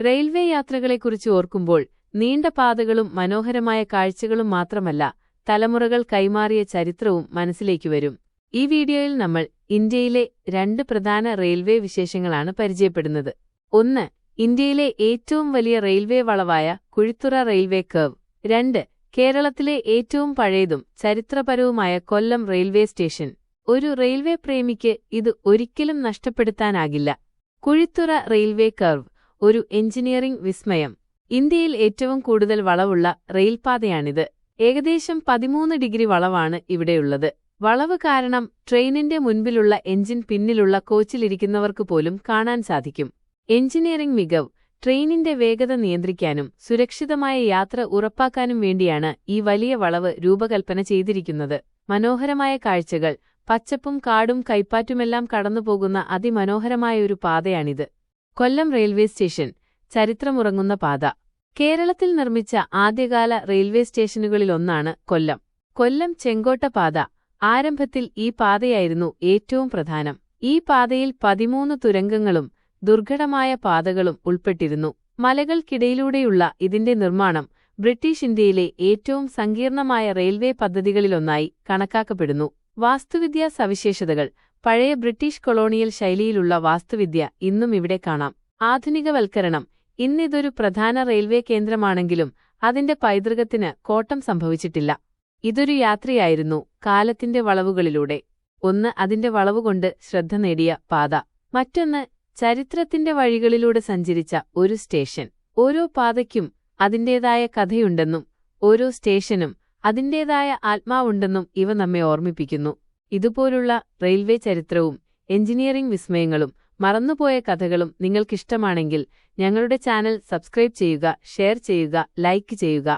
Railway യാത്രകളെക്കുറിച്ച് ഓർക്കുമ്പോൾ നീണ്ട പാതകളും മനോഹരമായ കാഴ്ചകളും മാത്രമല്ല തലമുറകൾ കൈമാറിയ ചരിത്രവും മനസ്സിലേക്ക് വരും. ഈ വീഡിയോയിൽ നമ്മൾ ഇന്ത്യയിലെ രണ്ട് പ്രധാന റെയിൽവേ വിശേഷങ്ങളാണ് പരിചയപ്പെടുന്നത്. ഒന്ന് ഇന്ത്യയിലെ ഏറ്റവും വലിയ റെയിൽവേ വളവായ കുഴിത്തുറ റെയിൽവേ കർവ്. രണ്ട് കേരളത്തിലെ ഏറ്റവും പഴയതും ചരിത്രപരവുമായ കൊല്ലം റെയിൽവേ സ്റ്റേഷൻ. ഒരു റെയിൽവേ പ്രേമിക്ക് ഇത് ഒരിക്കലും നഷ്ടപ്പെടുത്താനാകില്ല. കുഴിത്തുറ റെയിൽവേ കർവ് ഒരു എഞ്ചിനീയറിംഗ് വിസ്മയം. ഇന്ത്യയിൽ ഏറ്റവും കൂടുതൽ വളവുള്ള റെയിൽപാതയാണിത്. ഏകദേശം പതിമൂന്ന് ഡിഗ്രി വളവാണ് ഇവിടെയുള്ളത്. വളവ് കാരണം ട്രെയിനിന്റെ മുൻപിലുള്ള എഞ്ചിൻ പിന്നിലുള്ള കോച്ചിലിരിക്കുന്നവർക്ക് പോലും കാണാൻ സാധിക്കും. എഞ്ചിനീയറിംഗ് മികവ് ട്രെയിനിന്റെ വേഗത നിയന്ത്രിക്കാനും സുരക്ഷിതമായ യാത്ര ഉറപ്പാക്കാനും വേണ്ടിയാണ് ഈ വലിയ വളവ് രൂപകൽപ്പന ചെയ്തിരിക്കുന്നത്. മനോഹരമായ കാഴ്ചകൾ പച്ചപ്പും കാടും കൈപ്പാറ്റുമെല്ലാം കടന്നുപോകുന്ന അതിമനോഹരമായ ഒരു പാതയാണിത്. കൊല്ലം റെയിൽവേ സ്റ്റേഷൻ ചരിത്രമുറങ്ങുന്ന പാത. കേരളത്തിൽ നിർമ്മിച്ച ആദ്യകാല റെയിൽവേ സ്റ്റേഷനുകളിലൊന്നാണ് കൊല്ലം. കൊല്ലം ചെങ്കോട്ട പാത ആരംഭത്തിൽ ഈ പാതയായിരുന്നു ഏറ്റവും പ്രധാനം. ഈ പാതയിൽ പതിമൂന്ന് തുരങ്കങ്ങളും ദുർഘടമായ പാതകളും ഉൾപ്പെട്ടിരുന്നു. മലകൾക്കിടയിലൂടെയുള്ള ഇതിന്റെ നിർമ്മാണം ബ്രിട്ടീഷ് ഇന്ത്യയിലെ ഏറ്റവും സങ്കീർണമായ റെയിൽവേ പദ്ധതികളിലൊന്നായി കണക്കാക്കപ്പെടുന്നു. വാസ്തുവിദ്യാ സവിശേഷതകൾ പഴയ ബ്രിട്ടീഷ് കൊളോണിയൽ ശൈലിയിലുള്ള വാസ്തുവിദ്യ ഇന്നും ഇവിടെ കാണാം. ആധുനികവൽക്കരണം. ഇന്നിതൊരു പ്രധാന റെയിൽവേ കേന്ദ്രമാണെങ്കിലും അതിന്റെ പൈതൃകത്തിന് കോട്ടം സംഭവിച്ചിട്ടില്ല. ഇതൊരു യാത്രയായിരുന്നു കാലത്തിന്റെ വളവുകളിലൂടെ. ഒന്ന് അതിന്റെ വളവുകൊണ്ട് ശ്രദ്ധ നേടിയ പാത. മറ്റൊന്ന് ചരിത്രത്തിന്റെ വഴികളിലൂടെ സഞ്ചരിച്ച ഒരു സ്റ്റേഷൻ. ഓരോ പാതയ്ക്കും അതിന്റേതായ കഥയുണ്ടെന്നും ഓരോ സ്റ്റേഷനും അതിന്റേതായ ആത്മാവുണ്ടെന്നും ഇവ നമ്മെ ഓർമ്മിപ്പിക്കുന്നു. ഇതുപോലുള്ള റെയിൽവേ ചരിത്രവും എഞ്ചിനീയറിംഗ് വിസ്മയങ്ങളും മറന്നുപോയ കഥകളും നിങ്ങൾക്കിഷ്ടമാണെങ്കിൽ ഞങ്ങളുടെ ചാനൽ സബ്സ്ക്രൈബ് ചെയ്യുക ഷെയർ ചെയ്യുക ലൈക്ക് ചെയ്യുക.